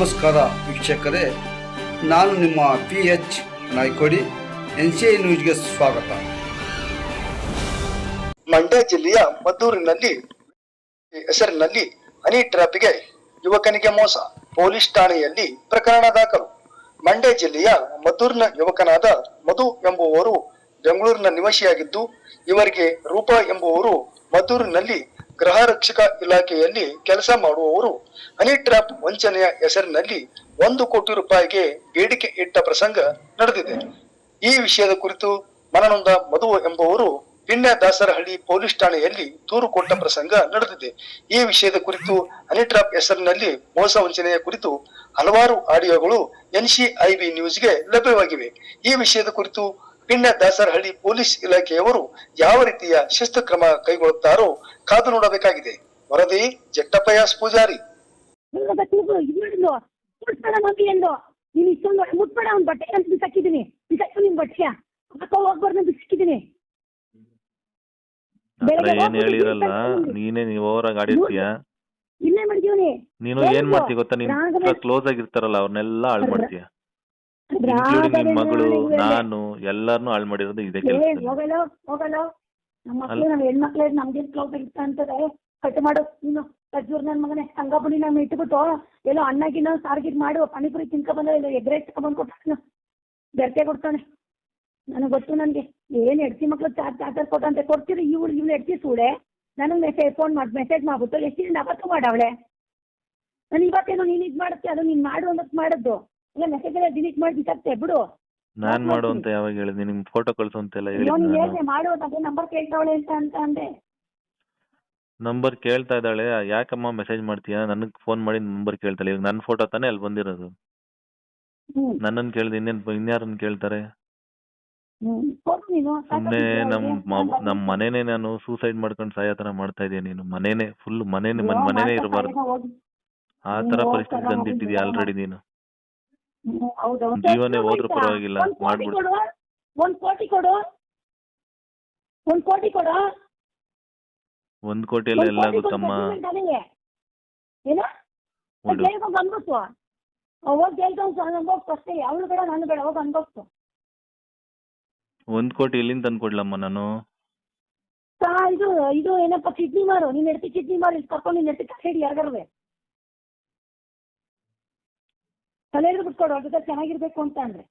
ನಮಸ್ಕಾರ ವೀಕ್ಷಕರೇ, ನಾನು ನಿಮ್ಮ P H Naikodi, N C I ನ್ಯೂಸ್ಗೆ ಸ್ವಾಗತ. ಮಂಡ್ಯ ಜಿಲ್ಲೆಯ ಮದ್ದೂರಿನಲ್ಲಿ, ಹೆಸರಿನಲ್ಲಿ ಹನಿ ಟ್ರಾಪಿಗೆ ಯುವಕನಿಗೆ ಮೋಸ, ಪೊಲೀಸ್ ಠಾಣೆಯಲ್ಲಿ ಪ್ರಕರಣ ದಾಖಲು. ಮಂಡ್ಯ ಜಿಲ್ಲೆಯ ಮದ್ದೂರಿನ ಯುವಕನಾದ ಮಧು ಎಂಬುವವರು ಬೆಂಗಳೂರಿನ ನಿವಾಸಿಯಾಗಿದ್ದು, ಇವರಿಗೆ ರೂಪಾ ಎಂಬುವವರು ಮದ್ದೂರಿನಲ್ಲಿ ಗೃಹ ರಕ್ಷಕ ಇಲಾಖೆಯಲ್ಲಿ ಕೆಲಸ ಮಾಡುವವರು ಹನಿ ಟ್ರ್ಯಾಪ್ ವಂಚನೆಯ ಹೆಸರಿನಲ್ಲಿ ಒಂದು ಕೋಟಿ ರೂಪಾಯಿಗೆ ಬೇಡಿಕೆ ಇಟ್ಟ ಪ್ರಸಂಗ ನಡೆದಿದೆ. ಈ ವಿಷಯದ ಕುರಿತು ಮನನೊಂದ ಮಧು ಎಂಬುವರು ಪಿಣ್ಯ ದಾಸರಹಳ್ಳಿ ಪೊಲೀಸ್ ಠಾಣೆಯಲ್ಲಿ ದೂರು ಕೊಟ್ಟ ಪ್ರಸಂಗ ನಡೆದಿದೆ. ಈ ವಿಷಯದ ಕುರಿತು ಅನಿಟ್ರಾಪ್ ಹೆಸರಿನಲ್ಲಿ ಮೋಸ ವಂಚನೆಯ ಕುರಿತು ಹಲವಾರು ಆಡಿಯೋಗಳು ಎನ್ಸಿಐಬಿ ನ್ಯೂಸ್ಗೆ ಲಭ್ಯವಾಗಿವೆ. ಈ ವಿಷಯದ ಕುರಿತು ಪಿಣ್ಯ ದಾಸರಹಳ್ಳಿ ಪೊಲೀಸ್ ಇಲಾಖೆಯವರು ಯಾವ ರೀತಿಯ ಶಿಸ್ತು ಕ್ರಮ ಕೈಗೊಳ್ಳುತ್ತಾರೋ ಕಾದು ನೋಡಬೇಕಾಗಿದೆ. ವರದಿ ಜಟ್ಟಪ್ಪಯಾಸ್ ಪೂಜಾರಿ. ನೀನು ಇಷ್ಟೊಂದು ಮುಟ್ಬೇಡ ಅವ್ನ ಬಟ್ಟೆ. ಅಂತ ಬಿಸಾಕಿದ್ದೀನಿ. ಬಿಸಾಕು ನಿಮ್ ಬಟ್ಟೆಯ? ಹಾಕೋ ಹೋಗ್ಬಾರ್ದು ಬಿಸಾಕಿದ್ದೀನಿ. ಆತರ ಏನ್ ಹೇಳಿರಲ್ಲ ನೀನೇ ನೀವು ಓವರಾಗಿ ಆಡಿರ್ತೀಯ? ಇಲ್ಲೇ ಮಾಡಿದೀವನಿ ನೀನು ಏನ್ ಮಾಡ್ತೀಯ ಗೊತ್ತಾ? ನೀನ್ ಕ್ಲೋಸ್ ಆಗಿರ್ತಾರಲ್ಲ ಅವ್ರನ್ನೆಲ್ಲ ಹಾಳು ಮಾಡ್ತೀಯ ನಿನ್ ಮಗಳು ನಾನು ಎಲ್ಲಾರನು ಹಾಳು ಮಾಡಿರೋದು ಇದೇ ಕೆಲಸ ಹೋಗಲ್ಲ ಹೋಗಲ್ಲ ನಮ್ಮ ಮಕ್ಳು ಅಲ್ಲ. ನಮ್ಮ ಹೆಣ್ಮಕ್ಳು ನಮ್ಗೇನ್ ಕ್ಲೌಡ್ ಆಗಿತ್ತ ಅಂತಾರೆ ಕಟ್ ಮಾಡು ನೀನು ಕಜ್ಜೂರ್ ನನ್ನ ಮಗನೇ ಹಂಗಪುಡಿ ನಾನು ಇಟ್ಬಿಟ್ಟು ಎಲ್ಲೋ ಅಣ್ಣಗಿನ ಸಾರ್ಗಿದ್ ಮಾಡು ಪಾನಿಪುರಿ ತಿನ್ಕೊ ಇಲ್ಲ ಎಗ್ ರೈಸ್ ತಗೊಂಡ್ ಕೊಟ್ಟಾನ ಬೆರ್ಕೆ ಕೊಡ್ತಾನೆ. ನನಗೆ ಗೊತ್ತು ನನಗೆ ಏನ್ ಹೆಡ್ತಿ ಮಕ್ಳು ಚಾರ್ಜ್ ಚಾರ್ಜರ್ ಕೊಟ್ಟಂತೆ ಕೊಡ್ತೀರಿ ಇವಳು ಇವ್ಳು ಹೆಡ್ತಿ ಸೂಳೆ ನನಗೆ ಮೆಸೇಜ್ ಫೋನ್ ಮಾಡಿ ಮೆಸೇಜ್ ಮಾಡ್ಬಿಟ್ಟು ಎಷ್ಟು ದಿನ ಅವತ್ತು ಮಾಡವಳೆ ನಾನು ಇವತ್ತೇನು ನೀನು ಇದು ಮಾಡುತ್ತೆ ಅದು ನೀನು ಮಾಡು ಅನ್ನೋದು ಮಾಡದ್ದು ಇಲ್ಲ ಮೆಸೇಜ್ ಎಲ್ಲ ಡಿಲೀಟ್ ಮಾಡಿ ಬಿಸಾಕ್ತೆ ಬಿಡು. ನಾನ್ ಮಾಡು ಅಂತ ಯಾವಾಗ ಹೇಳಿದ್ನಿ ನಿಮ್ ಫೋಟೋ ಕಳ್ಸು ಅಂತೆಲ್ಲ ಅಯ್ಯೋ ಹೇಳಿದ್ ನೀನು. ನಾನು ಹೇಳಿದೆ ಮಾಡು ಅದೇ ನಂಬರ್ ಕೇಳ್ತಾವಳೆ ಅಂತ ಅಂತ ಅಂದೆ. ನಂಬರ್ ಕೇಳ್ತಾ ಇದ್ದಾಳೆ ಯಾಕಮ್ಮ ಮೆಸೇಜ್ ಮಾಡ್ತೀಯಾ? ನನಗೆ ಫೋನ್ ಮಾಡಿ ನಂಬರ್ ಕೇಳ್ತಾಳೆ. ಇವಾಗ ನನ್ನ ಫೋಟೋ ತಾನೇ ಅಲ್ಲಿ ಬಂದಿರೋದು. ಹ್ಮ್. ನನ್ನನ್ ಕೇಳ್ದೆ ಇನ್ನೇನ್ ಇನ್ಯಾರನ್ನ ಕೇಳ್ತಾರೆ? ಹ್ಮ್ ಕೊಡು ನೀನು ಸುಮ್ನೆ ನಮ್ ಮ- ಸಾಕಾಗ್ಬಿಟ್ಟಿದೆ ನಮ್ ಮನೇನೆ ನಾನು ಸೂಸೈಡ್ ಮಾಡ್ಕೊಂಡು ಸಾಯೋ ತರ ಮಾಡ್ತಾ ಇದೀಯ ನೀನು. ಮನೇನೆ ಫುಲ್ ಮನೇನೆ ಮನ್ ಅಯ್ಯೋ, ಮನೇನೆ ಮಾಡ್ತಾ ಇರಬಾರ್ದು. ಹೋಗಿ. ಆ ನೀನು ತರ ಪರಿಸ್ಥಿತಿ ತಂದಿಟ್ಟಿದ್ಯಾ ಹೋಗಿದ್ಯಾ? ಆಲ್ರೆಡಿ ನೀನು? ಜೀವನೇ ಎಷ್ಟು ಹೋದ್ರೂ ಆಯ್ತಾ? ಪರವಾಗಿಲ್ಲ, ಒಂದ್ ಕೋಟಿ ಮಾಡ್ಬಿಡು. ಕೊಡು ಒಂದ್ ಕೋಟಿ ಕೊಡು. ಒಂದ್ ಕೋಟಿ ಕೊಡು. ಒಂದ್ ಕೋಟಿ ಎಲ್ಲ ಒಂದ್ ಎಲ್ಲ ಕೋಟಿ ಕೊಡು ಆಗುತ್ತಮ್ಮ settlement ನನಗೆ. ಏನು? ಒಂದು ಜೈಲ್ಗೆ ಹೋಗಿ ಅನ್ಭವ್ಸು ಹೋಗಿ ಜೈಲ್ಗೆ ಹೋಗಿ ಅನ್ಭವ್ಸು ಅಷ್ಟೇ. ಅವಳು ಬೇಡ ನಾನು ಬೇಡ ಹೋಗಿ ಒಂದ್ ಕೋಟಿ ಎಲ್ಲಿಂದ ತಂದ್ಕೊಡ್ಲಮ್ಮ ನಾನು? ಇದು ಇದು ಏನಪ್ಪ ಕಿಡ್ನಿ ಮಾರು. ನೀನ್ ಎಡ್ತಿ ಕಿಡ್ನಿ ಮಾರು ಇಲ್ಲಿ ಕರ್ಕೊಂಡು ನೀನ್ ಎಡ್ತಿ ಕೈ ಹಿಡಿ ಯಾರಿಗಾರುವೆ ತಲೆ ಹಿಡಿದು ಬಿಟ್ಕೊಡು ಅವ್ರ ಚೆನ್ನಾಗಿರ್ಬೇಕು ಅಂತ ಅಂದ್ರೆ.